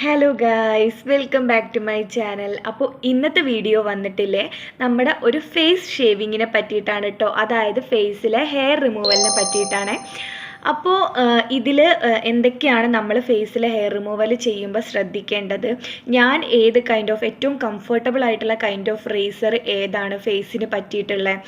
Hello guys welcome back to my channel അപ്പോൾ ഇന്നത്തെ video വന്നിട്ടില്ലേ നമ്മുടെ ഒരു ഫേസ് ഷേവിങ്ങിനെ പറ്റിയിട്ടാണ് കേട്ടോ അതായത് ഫേസിലെ ഹെയർ റിമൂവലിനെ പറ്റിയിട്ടാണ്. അപ്പോൾ ഇതിൽ എന്തൊക്കെയാണ് നമ്മൾ ഫേസിൽ ഹെയർ റിമൂവൽ ചെയ്യുമ്പോൾ ശ്രദ്ധിക്കേണ്ടത്? ഞാൻ ഏത് കൈൻഡ് ഓഫ് ഏറ്റവും കംഫർട്ടബിൾ ആയിട്ടുള്ള കൈൻഡ് ഓഫ് റേസർ ഏതാണ് ഫേസിന് പറ്റിയിട്ടുള്ളത്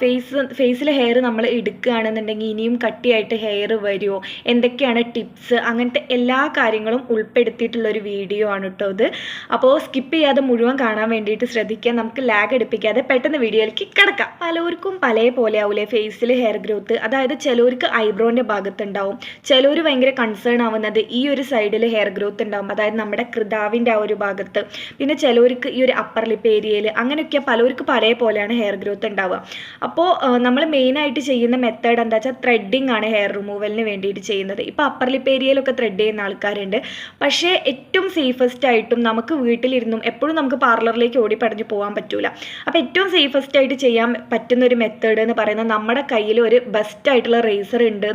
ഫേസ് ഫേസിലെ ഹെയർ നമ്മൾ എടുക്കുകയാണെന്നുണ്ടെങ്കിൽ ഇനിയും കട്ടിയായിട്ട് ഹെയർ വരുമോ എന്തൊക്കെയാണ് ടിപ്സ് അങ്ങനത്തെ എല്ലാ കാര്യങ്ങളും ഉൾപ്പെടുത്തിയിട്ടുള്ളൊരു വീഡിയോ ആണ് കേട്ടോ ഇത്. അപ്പോൾ സ്കിപ്പ് ചെയ്യാതെ മുഴുവൻ കാണാൻ വേണ്ടിയിട്ട് ശ്രദ്ധിക്കുക. നമുക്ക് ലാഗ് എടുപ്പിക്കാതെ പെട്ടെന്ന് വീഡിയോയിലേക്ക് കിടക്കാം. പലർക്കും പല പോലെ ആവൂലേ ഫേസിൽ ഹെയർ ഗ്രോത്ത് അതായത് ചിലവർക്ക് ഐബ്രോന്റെ ഭാഗത്തുണ്ടാവും. ചിലർ ഭയങ്കര കൺസേൺ ആവുന്നത് ഈ ഒരു സൈഡിൽ ഹെയർ ഗ്രോത്ത് ഉണ്ടാവും. അതായത് നമ്മുടെ കൃതാവിന്റെ ആ ഒരു ഭാഗത്ത്. പിന്നെ ചിലവർക്ക് ഈ ഒരു അപ്പർ ലിപ്പ് ഏരിയയിൽ അങ്ങനെയൊക്കെ പലർക്ക് പല പോലെയാണ് ഹെയർ ഗ്രോത്ത് ഉണ്ടാവുക. അപ്പോൾ നമ്മൾ മെയിനായിട്ട് ചെയ്യുന്ന മെത്തേഡ് എന്താ വെച്ചാൽ ത്രെഡിങ് ആണ് ഹെയർ റിമൂവലിന് വേണ്ടിയിട്ട് ചെയ്യുന്നത്. ഇപ്പോൾ അപ്പർ ലിപ്പ് ഏരിയയിലൊക്കെ ത്രെഡ് ചെയ്യുന്ന ആൾക്കാരുണ്ട്. പക്ഷേ ഏറ്റവും സേഫസ്റ്റ് ആയിട്ടും നമുക്ക് വീട്ടിലിരുന്നും എപ്പോഴും നമുക്ക് പാർലറിലേക്ക് ഓടി പടഞ്ഞു പോകാൻ പറ്റൂല. അപ്പോൾ ഏറ്റവും സേഫസ്റ്റ് ആയിട്ട് ചെയ്യാൻ പറ്റുന്ന ഒരു മെത്തേഡ് എന്ന് പറയുന്നത് നമ്മുടെ കയ്യിൽ ഒരു ബെസ്റ്റ് ആയിട്ടുള്ള റേസർ ഉണ്ട്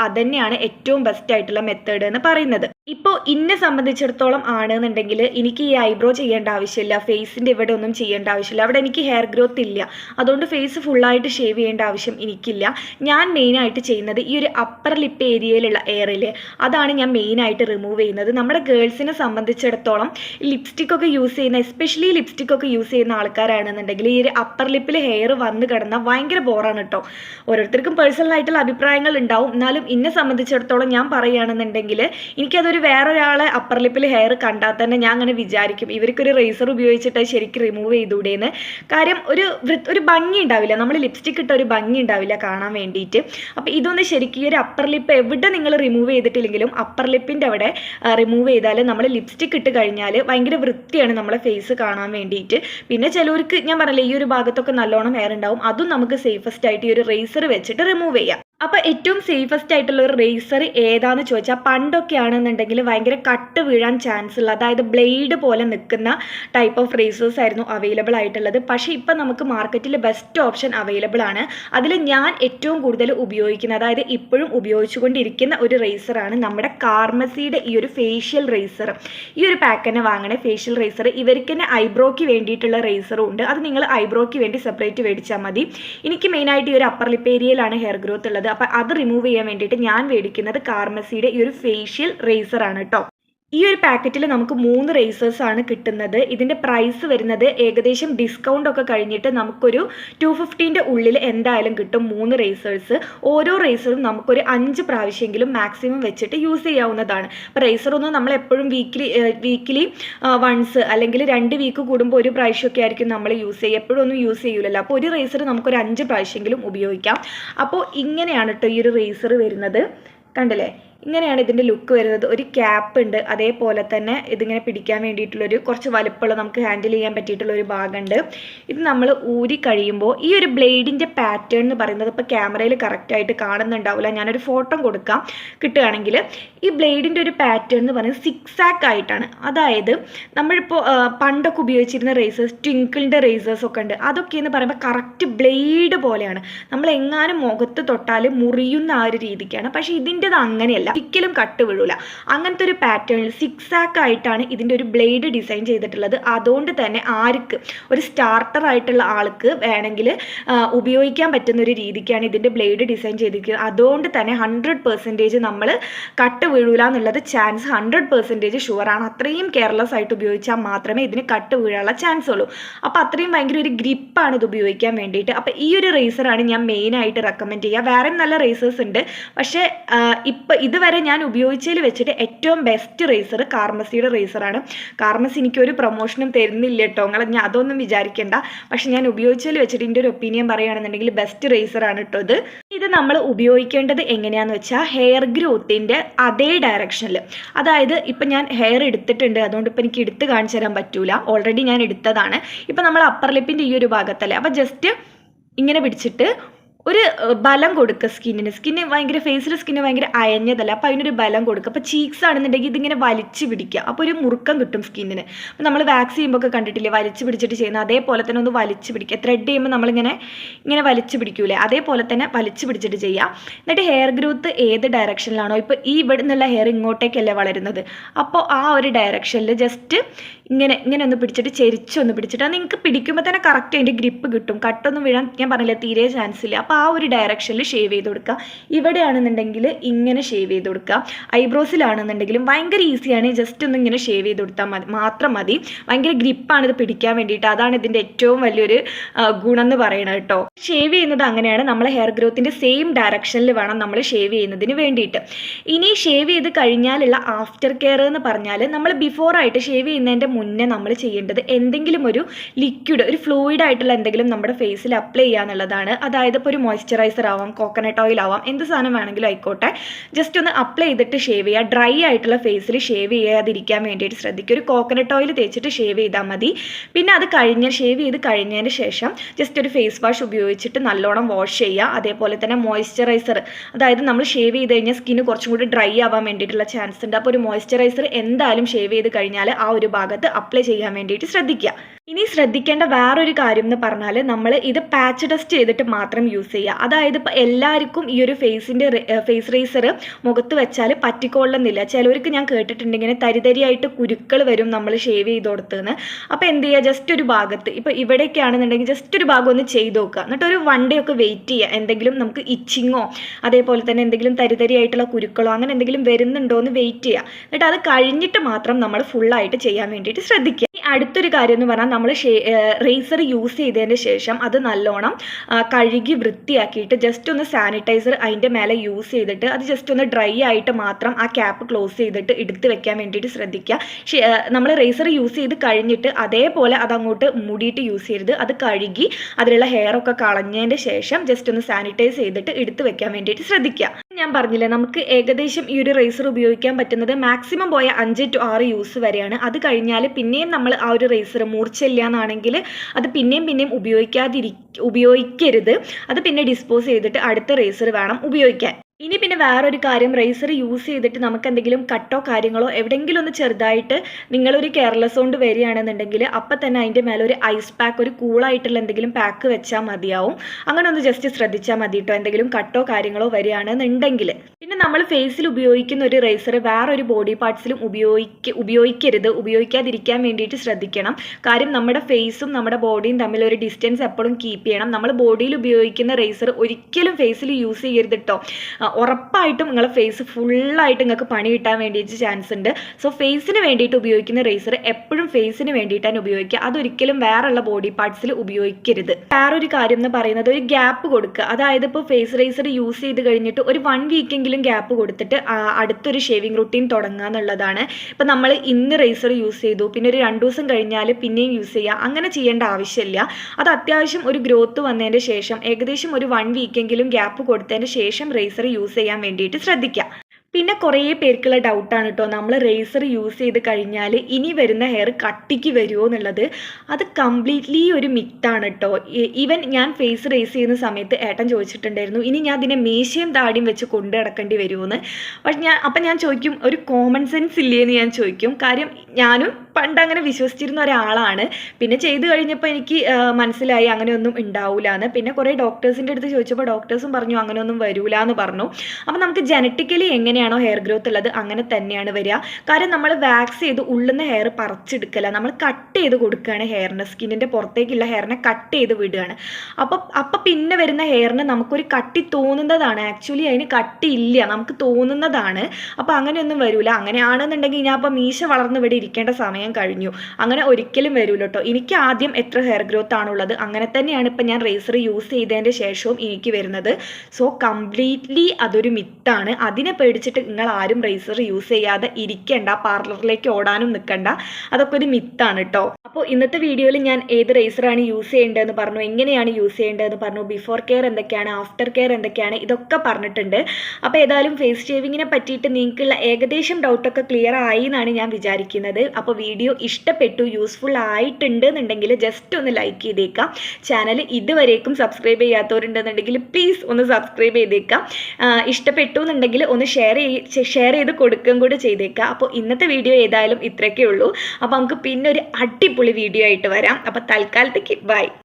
അതന്നെയാണ് ഏറ്റവും ബെസ്റ്റ് ആയിട്ടുള്ള മെത്തേഡ് എന്ന് പറയുന്നത്. ഇപ്പോൾ ഇന്നെ സംബന്ധിച്ചിടത്തോളം ആണെന്നുണ്ടെങ്കിൽ എനിക്ക് ഈ ഐബ്രോ ചെയ്യേണ്ട ആവശ്യമില്ല ഫേസിന്റെ ഇവിടെ ഒന്നും ചെയ്യേണ്ട ആവശ്യമില്ല. അവിടെ എനിക്ക് ഹെയർ ഗ്രോത്ത് ഇല്ല. അതുകൊണ്ട് ഫേസ് ഫുള്ളായിട്ട് ഷേവ് ചെയ്യേണ്ട ആവശ്യം എനിക്കില്ല. ഞാൻ മെയിനായിട്ട് ചെയ്യുന്നത് ഈ ഒരു അപ്പർ ലിപ്പ് ഏരിയയിലുള്ള എയറിൽ അതാണ് ഞാൻ മെയിനായിട്ട് റിമൂവ് ചെയ്യുന്നത്. നമ്മുടെ ഗേൾസിനെ സംബന്ധിച്ചിടത്തോളം ലിപ്സ്റ്റിക്കൊക്കെ യൂസ് ചെയ്യുന്ന എസ്പെഷ്യലി ലിപ്സ്റ്റിക്കൊക്കെ യൂസ് ചെയ്യുന്ന ആൾക്കാരാണെന്നുണ്ടെങ്കിൽ ഈ ഒരു അപ്പർ ലിപ്പിൽ ഹെയർ വന്ന് കിടന്നാൽ ഭയങ്കര ബോറാണ് കേട്ടോ ഓരോരുത്തർക്കും പേഴ്സണലായിട്ടുള്ള അഭിപ്രായങ്ങൾ ഉണ്ടാവും. എന്നാലും എന്നെ സംബന്ധിച്ചിടത്തോളം ഞാൻ പറയുകയാണെന്നുണ്ടെങ്കിൽ എനിക്കതൊരു വേറൊരാളെ അപ്പർ ലിപ്പിൽ ഹെയർ കണ്ടാൽ തന്നെ ഞാൻ അങ്ങനെ വിചാരിക്കും. ഇവർക്കൊരു റേസർ ഉപയോഗിച്ചിട്ട് ശരിക്കും റിമൂവ് ചെയ്തുകൂടെയെന്ന് കാര്യം ഒരു ഒരു ഭംഗി ഉണ്ടാവില്ല. നമ്മൾ ലിപ്സ്റ്റിക് ഇട്ട ഒരു ഭംഗി ഉണ്ടാവില്ല കാണാൻ വേണ്ടിയിട്ട്. അപ്പോൾ ഇതൊന്ന് ശരിക്കും ഈ ഒരു അപ്പർ ലിപ്പ് എവിടെ നിങ്ങൾ റിമൂവ് ചെയ്തിട്ടില്ലെങ്കിലും അപ്പർ ലിപ്പിന്റെ അവിടെ റിമൂവ് ചെയ്താൽ നമ്മൾ ലിപ്സ്റ്റിക് ഇട്ട് കഴിഞ്ഞാൽ ഭയങ്കര വൃത്തിയാണ് നമ്മളെ ഫേസ് കാണാൻ വേണ്ടിയിട്ട്. പിന്നെ ചിലവർക്ക് ഞാൻ പറഞ്ഞില്ല ഈ ഒരു ഭാഗത്തൊക്കെ നല്ലോണം ഹെയർ ഉണ്ടാവും. അതും നമുക്ക് സേഫസ്റ്റ് ആയിട്ട് ഈ ഒരു റേസർ വെച്ചിട്ട് റിമൂവ് ചെയ്യാം. അപ്പോൾ ഏറ്റവും സേഫസ്റ്റ് ആയിട്ടുള്ള ഒരു റേസർ ഏതാന്ന് ചോദിച്ചാൽ പണ്ടൊക്കെ ആണെന്നുണ്ടെങ്കിൽ ഭയങ്കര കട്ട് വീഴാൻ ചാൻസ് ഉള്ള അതായത് ബ്ലേഡ് പോലെ നിൽക്കുന്ന ടൈപ്പ് ഓഫ് റേസേഴ്സ് ആയിരുന്നു അവൈലബിൾ ആയിട്ടുള്ളത്. പക്ഷേ ഇപ്പം നമുക്ക് മാർക്കറ്റിൽ ബെസ്റ്റ് ഓപ്ഷൻ അവൈലബിൾ ആണ്. അതിൽ ഞാൻ ഏറ്റവും കൂടുതൽ ഉപയോഗിക്കുന്നത് അതായത് ഇപ്പോഴും ഉപയോഗിച്ചുകൊണ്ടിരിക്കുന്ന ഒരു റേസറാണ് നമ്മുടെ കാർമസിയുടെ ഈ ഒരു ഫേഷ്യൽ റേസർ ഈ ഒരു പാക്ക് തന്നെ വാങ്ങണേ ഫേഷ്യൽ റേസർ ഇവർക്ക് തന്നെ ഐബ്രോയ്ക്ക് വേണ്ടിയിട്ടുള്ള റേസറും ഉണ്ട്. അത് നിങ്ങൾ ഐബ്രോയ്ക്ക് വേണ്ടി സെപ്പറേറ്റ് മേടിച്ചാൽ മതി. എനിക്ക് മെയിനായിട്ട് ഈ ഒരു അപ്പർ ലിപ്പ് ഏരിയയിലാണ് ഹെയർ ഗ്രോത്ത് ഉള്ളത്. അപ്പോൾ അത് റിമൂവ് ചെയ്യാൻ വേണ്ടിയിട്ട് ഞാൻ മേടിക്കുന്നത് കാർമസിയുടെ ഈ ഒരു ഫേഷ്യൽ റേസറാണ് കേട്ടോ ഈ ഒരു പാക്കറ്റിൽ നമുക്ക് മൂന്ന് റേസേഴ്സ് ആണ് കിട്ടുന്നത്. ഇതിന്റെ പ്രൈസ് വരുന്നത് ഏകദേശം ഡിസ്കൗണ്ട് ഒക്കെ കഴിഞ്ഞിട്ട് നമുക്കൊരു ടു ഫിഫ്റ്റീന്റെ ഉള്ളിൽ എന്തായാലും കിട്ടും മൂന്ന് റേസേഴ്സ് ഓരോ റേസറും നമുക്കൊരു അഞ്ച് പ്രാവശ്യമെങ്കിലും മാക്സിമം വെച്ചിട്ട് യൂസ് ചെയ്യാവുന്നതാണ്. അപ്പോൾ റേസറൊന്നും നമ്മൾ എപ്പോഴും വീക്കിലി വീക്കിലി വൺസ് അല്ലെങ്കിൽ രണ്ട് വീക്ക് കൂടുമ്പോൾ ഒരു പ്രാവശ്യമൊക്കെ ആയിരിക്കും നമ്മൾ യൂസ് ചെയ്യുക. എപ്പോഴും ഒന്നും യൂസ് ചെയ്യൂലല്ലോ. അപ്പോൾ ഒരു റേസർ നമുക്കൊരു അഞ്ച് പ്രാവശ്യമെങ്കിലും ഉപയോഗിക്കാം. അപ്പോൾ ഇങ്ങനെയാണ് കേട്ടോ ഈ ഒരു റേസർ വരുന്നത്. കണ്ടില്ലേ? ഇങ്ങനെയാണ് ഇതിന്റെ ലുക്ക് വരുന്നത്. ഒരു ക്യാപ്പ് ഉണ്ട്. അതേപോലെ തന്നെ ഇതിങ്ങനെ പിടിക്കാൻ വേണ്ടിയിട്ടുള്ളൊരു കുറച്ച് വലുപ്പമുള്ള നമുക്ക് ഹാൻഡിൽ ചെയ്യാൻ പറ്റിയിട്ടുള്ള ഒരു ഭാഗമുണ്ട്. ഇത് നമ്മൾ ഊരി കഴിയുമ്പോൾ ഈ ഒരു ബ്ലേഡിന്റെ പാറ്റേൺ എന്ന് പറയുന്നത് ഇപ്പോൾ ക്യാമറയിൽ കറക്റ്റായിട്ട് കാണുന്നുണ്ടാവില്ല. ഞാനൊരു ഫോട്ടോ കൊടുക്കാം. കിട്ടുകയാണെങ്കിൽ ഈ ബ്ലേഡിന്റെ ഒരു പാറ്റേൺ എന്ന് പറയുന്നത് സിക്സ് ആക്ക് ആയിട്ടാണ്. അതായത് നമ്മളിപ്പോൾ പണ്ടൊക്കെ ഉപയോഗിച്ചിരുന്ന റേസേഴ്സ് ട്വിങ്കിളിന്റെ റേസേഴ്സ് ഒക്കെ ഉണ്ട്. അതൊക്കെ എന്ന് പറയുമ്പോൾ കറക്റ്റ് ബ്ലേഡ് പോലെയാണ്. നമ്മൾ എങ്ങാനും മുഖത്ത് തൊട്ടാൽ മുറിയുന്ന ആ ഒരു രീതിക്കാണ്. പക്ഷേ ഇതിന്റെത് അങ്ങനെയല്ല. ഒരിക്കലും കട്ട് വീഴൂല അങ്ങനത്തെ ഒരു പാറ്റേണിൽ സിക്സ് ആക്ക് ആയിട്ടാണ് ഇതിന്റെ ഒരു ബ്ലേഡ് ഡിസൈൻ ചെയ്തിട്ടുള്ളത്. അതുകൊണ്ട് തന്നെ ആർക്ക് ഒരു സ്റ്റാർട്ടർ ആയിട്ടുള്ള ആൾക്ക് വേണമെങ്കിൽ ഉപയോഗിക്കാൻ പറ്റുന്ന ഒരു രീതിക്കാണ് ഇതിന്റെ ബ്ലേഡ് ഡിസൈൻ ചെയ്തിരിക്കുന്നത്. അതുകൊണ്ട് തന്നെ ഹൺഡ്രഡ് പെർസെന്റേജ് നമ്മൾ കട്ട് വീഴൂല എന്നുള്ളത് ചാൻസ് ഹൺഡ്രഡ് പെർസെന്റേജ് ഷുവറാണ് അത്രയും കെയർലെസ് ആയിട്ട് ഉപയോഗിച്ചാൽ മാത്രമേ ഇതിന് കട്ട് വീഴാനുള്ള ചാൻസ് ഉള്ളൂ. അപ്പോൾ അത്രയും ഭയങ്കര ഒരു ഗ്രിപ്പാണ് ഇത് ഉപയോഗിക്കാൻ വേണ്ടിയിട്ട്. അപ്പോൾ ഈ ഒരു റേസറാണ് ഞാൻ മെയിനായിട്ട് റെക്കമെൻഡ് ചെയ്യുക. വേറെ നല്ല റേസേഴ്സ് ഉണ്ട്. പക്ഷേ ഇപ്പം ഇതുവരെ ഞാൻ ഉപയോഗിച്ചതിൽ വെച്ചിട്ട് ഏറ്റവും ബെസ്റ്റ് റേസർ കാർമസിയുടെ റേസറാണ് കാർമസി എനിക്കൊരു പ്രൊമോഷനും തരുന്നില്ല കേട്ടോ. നിങ്ങൾ ഞാൻ അതൊന്നും വിചാരിക്കേണ്ട. പക്ഷെ ഞാൻ ഉപയോഗിച്ചതിൽ വെച്ചിട്ട് എന്റെ ഒരു ഒപ്പീനിയൻ പറയുകയാണെന്നുണ്ടെങ്കിൽ ബെസ്റ്റ് റേസറാണ് കേട്ടോ ഇത്. ഇത് നമ്മൾ ഉപയോഗിക്കേണ്ടത് എങ്ങനെയാണെന്ന് വെച്ചാൽ ഹെയർ ഗ്രോത്തിന്റെ അതേ ഡയറക്ഷനിൽ അതായത് ഇപ്പം ഞാൻ ഹെയർ എടുത്തിട്ടുണ്ട്. അതുകൊണ്ട് ഇപ്പം എനിക്ക് എടുത്ത് കാണിച്ചു തരാൻ പറ്റൂല. ഓൾറെഡി ഞാൻ എടുത്തതാണ്. ഇപ്പം നമ്മൾ അപ്പർ ലിപ്പിന്റെ ഈ ഒരു ഭാഗത്തല്ലേ. അപ്പം ജസ്റ്റ് ഇങ്ങനെ പിടിച്ചിട്ട് ഒരു ബലം കൊടുക്കുക സ്കിന്നിന്. സ്കിന്ന് ഭയങ്കര ഫേസിലെ സ്കിന്ന് ഭയങ്കര അയഞ്ഞതല്ല? അപ്പോൾ അതിനൊരു ബലം കൊടുക്കുക അപ്പോൾ ചീക്സ് ആണെന്നുണ്ടെങ്കിൽ ഇതിങ്ങനെ വലിച്ചു പിടിക്കുക അപ്പോൾ ഒരു മുറുക്കം കിട്ടും സ്കിന്നിന്. അപ്പോൾ നമ്മൾ വാക്സ് ചെയ്യുമ്പോൾ ഒക്കെ കണ്ടിട്ടില്ലേ? വലിച്ചു പിടിച്ചിട്ട് ചെയ്യുന്ന അതേപോലെ തന്നെ ഒന്ന് വലിച്ചു പിടിക്കുക ത്രെഡ് ചെയ്യുമ്പോൾ നമ്മളിങ്ങനെ ഇങ്ങനെ വലിച്ചു പിടിക്കൂലേ? അതേപോലെ തന്നെ വലിച്ചു പിടിച്ചിട്ട് ചെയ്യുക എന്നിട്ട് ഹെയർ ഗ്രോത്ത് ഏത് ഡയറക്ഷനിലാണോ? ഇപ്പോൾ ഈ ഇവിടെ നിന്നുള്ള ഹെയർ ഇങ്ങോട്ടേക്കല്ലേ വളരുന്നത്? അപ്പോൾ ആ ഒരു ഡയറക്ഷനിൽ ജസ്റ്റ് ഇങ്ങനെ ഇങ്ങനെ ഒന്ന് പിടിച്ചിട്ട് ചെരിച്ചൊന്ന് പിടിച്ചിട്ട് അത് നിങ്ങൾക്ക് പിടിക്കുമ്പോൾ തന്നെ കറക്റ്റ് അതിന്റെ ഗ്രിപ്പ് കിട്ടും. കട്ടൊന്നും വീഴാൻ ഞാൻ പറഞ്ഞില്ല തീരെ ചാൻസ് ഇല്ല. അപ്പോൾ ആ ഒരു ഡയറക്ഷനിൽ ഷേവ് ചെയ്ത് കൊടുക്കുക. ഇവിടെയാണെന്നുണ്ടെങ്കിൽ ഇങ്ങനെ ഷേവ് ചെയ്ത് കൊടുക്കുക. ഐബ്രോസിലാണെന്നുണ്ടെങ്കിലും ഭയങ്കര ഈസിയാണ് ജസ്റ്റ് ഒന്ന് ഇങ്ങനെ ഷേവ് ചെയ്ത് കൊടുത്താൽ മതി മാത്രം മതി. ഭയങ്കര ഗ്രിപ്പാണ് ഇത് പിടിക്കാൻ വേണ്ടിയിട്ട്. അതാണ് ഇതിന്റെ ഏറ്റവും വലിയൊരു ഗുണം എന്ന് പറയുന്നത് കേട്ടോ. ഷേവ് ചെയ്യുന്നത് അങ്ങനെയാണ്. നമ്മളെ ഹെയർ ഗ്രോത്തിന്റെ സെയിം ഡയറക്ഷനിൽ വേണം നമ്മൾ ഷേവ് ചെയ്യുന്നതിന് വേണ്ടിയിട്ട്. ഇനി ഷേവ് ചെയ്ത് കഴിഞ്ഞാലുള്ള ആഫ്റ്റർ കെയർ എന്ന് പറഞ്ഞാൽ നമ്മൾ ബിഫോറായിട്ട് ഷേവ് ചെയ്യുന്നതിന്റെ മുന്നേ നമ്മൾ ചെയ്യേണ്ടത് എന്തെങ്കിലും ഒരു ലിക്വിഡ് ഒരു ഫ്ലൂയിഡ് ആയിട്ടുള്ള എന്തെങ്കിലും നമ്മുടെ ഫേസിൽ അപ്ലൈ ചെയ്യുക എന്നുള്ളതാണ്. അതായത് ഇപ്പോൾ ഒരു മോയ്സ്ചറൈസർ ആവാം കോക്കനട്ട് ഓയിൽ ആവാം എന്ത് സാധനം വേണമെങ്കിലും ആയിക്കോട്ടെ. ജസ്റ്റ് ഒന്ന് അപ്ലൈ ചെയ്തിട്ട് ഷേവ് ചെയ്യുക. ഡ്രൈ ആയിട്ടുള്ള ഫേസിൽ ഷേവ് ചെയ്യാതിരിക്കാൻ വേണ്ടിയിട്ട് ശ്രദ്ധിക്കുക. ഒരു കോക്കനട്ട് ഓയിൽ തേച്ചിട്ട് ഷേവ് ചെയ്താൽ മതി. പിന്നെ അത് കഴിഞ്ഞ് ഷേവ് ചെയ്ത് കഴിഞ്ഞതിന് ശേഷം ജസ്റ്റ് ഒരു ഫേസ് വാഷ് ഉപയോഗിച്ചിട്ട് നല്ലോണം വാഷ് ചെയ്യുക. അതേപോലെ തന്നെ മോയ്സ്ചറൈസർ അതായത് നമ്മൾ ഷേവ് ചെയ്ത് കഴിഞ്ഞാൽ സ്കിന്ന് കുറച്ചും കൂടി ഡ്രൈ ആവാൻ വേണ്ടിയിട്ടുള്ള ചാൻസ് ഉണ്ട്. അപ്പോൾ ഒരു മോയ്സ്ചറൈസർ എന്തായാലും ഷേവ് ചെയ്ത് കഴിഞ്ഞാൽ ആ ഒരു ഭാഗത്ത് അപ്ലൈ ചെയ്യാൻ വേണ്ടിയിട്ട് ശ്രദ്ധിക്കുക ഇനി ശ്രദ്ധിക്കേണ്ട വേറൊരു കാര്യം എന്ന് പറഞ്ഞാൽ നമ്മൾ ഇത് പാച്ച് ടെസ്റ്റ് ചെയ്തിട്ട് മാത്രം യൂസ് ചെയ്യുക. അതായത് ഇപ്പോൾ എല്ലാവർക്കും ഈ ഒരു ഫേസിന്റെ ഫേസ് റേസർ മുഖത്ത് വെച്ചാൽ പറ്റിക്കൊള്ളുന്നില്ല. ചിലവർക്ക് ഞാൻ കേട്ടിട്ടുണ്ട് തരിതരിയായിട്ട് കുരുക്കൾ വരും നമ്മൾ ഷേവ് ചെയ്ത് കൊടുത്തുനിന്ന് അപ്പോൾ എന്ത് ചെയ്യുക ജസ്റ്റ് ഒരു ഭാഗത്ത്. ഇപ്പോൾ ഇവിടെയൊക്കെ ആണെന്നുണ്ടെങ്കിൽ ജസ്റ്റ് ഒരു ഭാഗം ഒന്ന് ചെയ്ത് നോക്കുക. എന്നിട്ട് ഒരു വൺ ഡേ ഒക്കെ വെയിറ്റ് ചെയ്യുക. എന്തെങ്കിലും നമുക്ക് ഇച്ചിങ്ങോ അതേപോലെ തന്നെ എന്തെങ്കിലും തരിതരിയായിട്ടുള്ള കുരുക്കളോ അങ്ങനെ എന്തെങ്കിലും വരുന്നുണ്ടോ എന്ന് വെയിറ്റ് ചെയ്യുക. എന്നിട്ട് അത് കഴിഞ്ഞിട്ട് മാത്രം നമ്മൾ ഫുള്ളായിട്ട് ചെയ്യാൻ വേണ്ടിയിട്ട് ശ്രദ്ധിക്കുക. അടുത്തൊരു കാര്യം എന്ന് പറഞ്ഞാൽ നമ്മൾ റേസർ യൂസ് ചെയ്തതിന് ശേഷം അത് നല്ലോണം കഴുകി വൃത്തിയാക്കിയിട്ട് ജസ്റ്റ് ഒന്ന് സാനിറ്റൈസർ അതിന്റെ മേലെ യൂസ് ചെയ്തിട്ട് അത് ജസ്റ്റ് ഒന്ന് ഡ്രൈ ആയിട്ട് മാത്രം ആ ക്യാപ്പ് ക്ലോസ് ചെയ്തിട്ട് എടുത്ത് വെക്കാൻ വേണ്ടിയിട്ട് ശ്രദ്ധിക്കുക. നമ്മൾ റേസർ യൂസ് ചെയ്ത് കഴിഞ്ഞിട്ട് അതേപോലെ അതങ്ങോട്ട് മുടിയിട്ട് യൂസ് ചെയ്യരുത്. അത് കഴുകി അതിലുള്ള ഹെയർ ഒക്കെ കളഞ്ഞതിന്റെ ശേഷം ജസ്റ്റ് ഒന്ന് സാനിറ്റൈസ് ചെയ്തിട്ട് എടുത്ത് വെക്കാൻ വേണ്ടിയിട്ട് ശ്രദ്ധിക്കുക. ഞാൻ പറഞ്ഞില്ലേ നമുക്ക് ഏകദേശം ഈ ഒരു റേസർ ഉപയോഗിക്കാൻ പറ്റുന്നത് മാക്സിമം പോയ അഞ്ച് ടു ആറ് യൂസ് വരെയാണ്. അത് കഴിഞ്ഞാൽ പിന്നെയും നമ്മൾ ആ ഒരു റേസർ മൂർച്ചയില്ല എന്നാണെങ്കിൽ അത് പിന്നെയും പിന്നെയും ഉപയോഗിക്കാതിരി ഉപയോഗിക്കരുത്. അത് പിന്നെ ഡിസ്പോസ് ചെയ്തിട്ട് അടുത്ത റേസർ വേണം ഉപയോഗിക്കാൻ. ഇനി പിന്നെ വേറൊരു കാര്യം റേസർ യൂസ് ചെയ്തിട്ട് നമുക്ക് എന്തെങ്കിലും കട്ടോ കാര്യങ്ങളോ എവിടെയെങ്കിലും ഒന്ന് ചെറുതായിട്ട് നിങ്ങളൊരു കെയർലെസ് കൊണ്ട് വരികയാണെന്നുണ്ടെങ്കിൽ അപ്പം തന്നെ അതിന്റെ മേലെ ഒരു ഐസ് പാക്ക് ഒരു കൂളായിട്ടുള്ള എന്തെങ്കിലും പാക്ക് വെച്ചാൽ മതിയാവും. അങ്ങനെ ഒന്ന് ജസ്റ്റ് ശ്രദ്ധിച്ചാൽ മതി കേട്ടോ എന്തെങ്കിലും കട്ടോ കാര്യങ്ങളോ വരികയാണെന്നുണ്ടെങ്കിൽ. പിന്നെ നമ്മൾ ഫേസിൽ ഉപയോഗിക്കുന്ന ഒരു റേസർ വേറൊരു ബോഡി പാർട്സിലും ഉപയോഗിക്ക ഉപയോഗിക്കരുത്. ഉപയോഗിക്കാതിരിക്കാൻ വേണ്ടിയിട്ട് ശ്രദ്ധിക്കണം. കാര്യം നമ്മുടെ ഫേസും നമ്മുടെ ബോഡിയും തമ്മിൽ ഒരു ഡിസ്റ്റൻസ് എപ്പോഴും കീപ്പ് ചെയ്യണം. നമ്മൾ ബോഡിയിൽ ഉപയോഗിക്കുന്ന റേസർ ഒരിക്കലും ഫേസിൽ യൂസ് ചെയ്യരുത് കേട്ടോ ഉറപ്പായിട്ടും നിങ്ങളെ ഫേസ് ഫുള്ളായിട്ട് നിങ്ങൾക്ക് പണി കിട്ടാൻ വേണ്ടിയിട്ട് ചാൻസ് ഉണ്ട്. സോ ഫേസിന് വേണ്ടിയിട്ട് ഉപയോഗിക്കുന്ന റേസർ എപ്പോഴും ഫേസിന് വേണ്ടിയിട്ടാണ് ഉപയോഗിക്കുക. അതൊരിക്കലും വേറെയുള്ള ബോഡി പാർട്സിൽ ഉപയോഗിക്കരുത്. വേറൊരു കാര്യം എന്ന് പറയുന്നത് ഒരു ഗ്യാപ്പ് കൊടുക്കുക. അതായത് ഇപ്പോൾ ഫേസ് റേസർ യൂസ് ചെയ്ത് കഴിഞ്ഞിട്ട് ഒരു വൺ വീക്കെങ്കിലും ഗ്യാപ്പ് കൊടുത്തിട്ട് അടുത്തൊരു ഷേവിംഗ് റുട്ടീൻ തുടങ്ങുക എന്നുള്ളതാണ്. ഇപ്പം നമ്മൾ ഇന്ന് റേസർ യൂസ് ചെയ്തു. പിന്നെ ഒരു രണ്ട് ദിവസം കഴിഞ്ഞാൽ പിന്നെയും യൂസ് ചെയ്യുക അങ്ങനെ ചെയ്യേണ്ട ആവശ്യമില്ല. അത് അത്യാവശ്യം ഒരു ഗ്രോത്ത് വന്നതിന് ശേഷം ഏകദേശം ഒരു വൺ വീക്കെങ്കിലും ഗ്യാപ്പ് കൊടുത്തതിന് ശേഷം റേസർ യൂസ് ചെയ്യാൻ വേണ്ടിയിട്ട് ശ്രദ്ധിക്കുക പിന്നെ കുറേ പേർക്കുള്ള ഡൗട്ടാണ് കേട്ടോ നമ്മൾ റേസർ യൂസ് ചെയ്ത് കഴിഞ്ഞാൽ ഇനി വരുന്ന ഹെയർ കട്ടിക്ക് വരുമോ എന്നുള്ളത് അത് കംപ്ലീറ്റ്ലി ഒരു മിത്താണ് കേട്ടോ ഈവൻ ഞാൻ ഫേസ് റേസ് ചെയ്യുന്ന സമയത്ത് ഏട്ടൻ ചോദിച്ചിട്ടുണ്ടായിരുന്നു ഇനി ഞാൻ അതിനെ മീശയും താടിയും വെച്ച് കൊണ്ടു നടക്കേണ്ടി വരുമോയെന്ന് പക്ഷെ ഞാൻ അപ്പം ഞാൻ ചോദിക്കും ഒരു കോമൺ സെൻസ് ഇല്ലേ? എന്ന് ഞാൻ ചോദിക്കും. കാര്യം ഞാനും പണ്ട് അങ്ങനെ വിശ്വസിച്ചിരുന്ന ഒരാളാണ്. പിന്നെ ചെയ്ത് കഴിഞ്ഞപ്പോൾ എനിക്ക് മനസ്സിലായി അങ്ങനെയൊന്നും ഉണ്ടാവില്ല എന്ന്. പിന്നെ കുറേ ഡോക്ടേഴ്സിന്റെ അടുത്ത് ചോദിച്ചപ്പോൾ ഡോക്ടേഴ്സും പറഞ്ഞു അങ്ങനെയൊന്നും വരൂല എന്ന് പറഞ്ഞു. അപ്പം നമുക്ക് ജനറ്റിക്കലി എങ്ങനെയാണോ ഹെയർ ഗ്രോത്ത് ഉള്ളത്? അങ്ങനെ തന്നെയാണ് വരിക. കാരണം നമ്മൾ വാക്സ് ചെയ്ത് ഉള്ളുന്ന ഹെയർ പറിച്ചെടുക്കല നമ്മൾ കട്ട് ചെയ്ത് കൊടുക്കുകയാണ് ഹെയറിന് സ്കിന്നിന്റെ പുറത്തേക്കുള്ള ഹെയറിനെ കട്ട് ചെയ്ത് വിടുകയാണ്. അപ്പോൾ അപ്പോൾ പിന്നെ വരുന്ന ഹെയറിന് നമുക്കൊരു കട്ടി തോന്നുന്നതാണ്. ആക്ച്വലി അതിന് കട്ടി ഇല്ല. നമുക്ക് തോന്നുന്നതാണ്. അപ്പോൾ അങ്ങനെയൊന്നും വരില്ല അങ്ങനെയാണെന്നുണ്ടെങ്കിൽ ഞാൻ അപ്പോൾ മീശ വളർന്ന് ഇവിടെ ഇരിക്കേണ്ട സമയം കഴിഞ്ഞു. അങ്ങനെ ഒരിക്കലും വരില്ല കേട്ടോ എനിക്ക് ആദ്യം എത്ര ഹെയർ ഗ്രോത്ത് ആണുള്ളത്? അങ്ങനെ തന്നെയാണ് ഇപ്പം ഞാൻ റേസർ യൂസ് ചെയ്തതിന്റെ ശേഷവും എനിക്ക് വരുന്നത്. സോ കംപ്ലീറ്റ്ലി അതൊരു മിത്താണ് അതിനെ പേടിച്ചിട്ട് നിങ്ങൾ ആരും റേസർ യൂസ് ചെയ്യാതെ ഇരിക്കേണ്ട പാർലറിലേക്ക് ഓടാനും നിൽക്കണ്ട അതൊക്കെ ഒരു മിത്താണ് കേട്ടോ അപ്പോൾ ഇന്നത്തെ വീഡിയോയിൽ ഞാൻ ഏത് റേസറാണ് യൂസ് ചെയ്യേണ്ടതെന്ന് പറഞ്ഞു എങ്ങനെയാണ് യൂസ് ചെയ്യേണ്ടതെന്ന് പറഞ്ഞു ബിഫോർ കെയർ എന്തൊക്കെയാണ് ആഫ്റ്റർ കെയർ എന്തൊക്കെയാണ് ഇതൊക്കെ പറഞ്ഞിട്ടുണ്ട്. അപ്പോൾ ഏതായാലും ഫേസ് ഷേവിങ്ങിനെ പറ്റിയിട്ട് നിങ്ങൾക്കുള്ള ഏകദേശം ഡൗട്ടൊക്കെ ക്ലിയർ ആയി എന്നാണ് ഞാൻ വിചാരിക്കുന്നത്. അപ്പോൾ വീഡിയോ ഇഷ്ടപ്പെട്ടു യൂസ്ഫുൾ ആയിട്ടുണ്ട് എന്നുണ്ടെങ്കിൽ ജസ്റ്റ് ഒന്ന് ലൈക്ക് ചെയ്തേക്കാം. ചാനൽ ഇതുവരേക്കും സബ്സ്ക്രൈബ് ചെയ്യാത്തവരുണ്ടെന്നുണ്ടെങ്കിൽ പ്ലീസ് ഒന്ന് സബ്സ്ക്രൈബ് ചെയ്തേക്കാം. ഇഷ്ടപ്പെട്ടു എന്നുണ്ടെങ്കിൽ ഒന്ന് ഷെയർ ഷെയർ ചെയ്ത് കൊടുക്കുകയും കൂടെ ചെയ്തേക്കാം. അപ്പോൾ ഇന്നത്തെ വീഡിയോ ഏതായാലും ഇത്രയൊക്കെ ഉള്ളൂ അപ്പോൾ നമുക്ക് പിന്നെ ഒരു അടിപൊളി വീഡിയോ ആയിട്ട് വരാം. അപ്പോൾ തൽക്കാലത്തേക്ക് ബൈ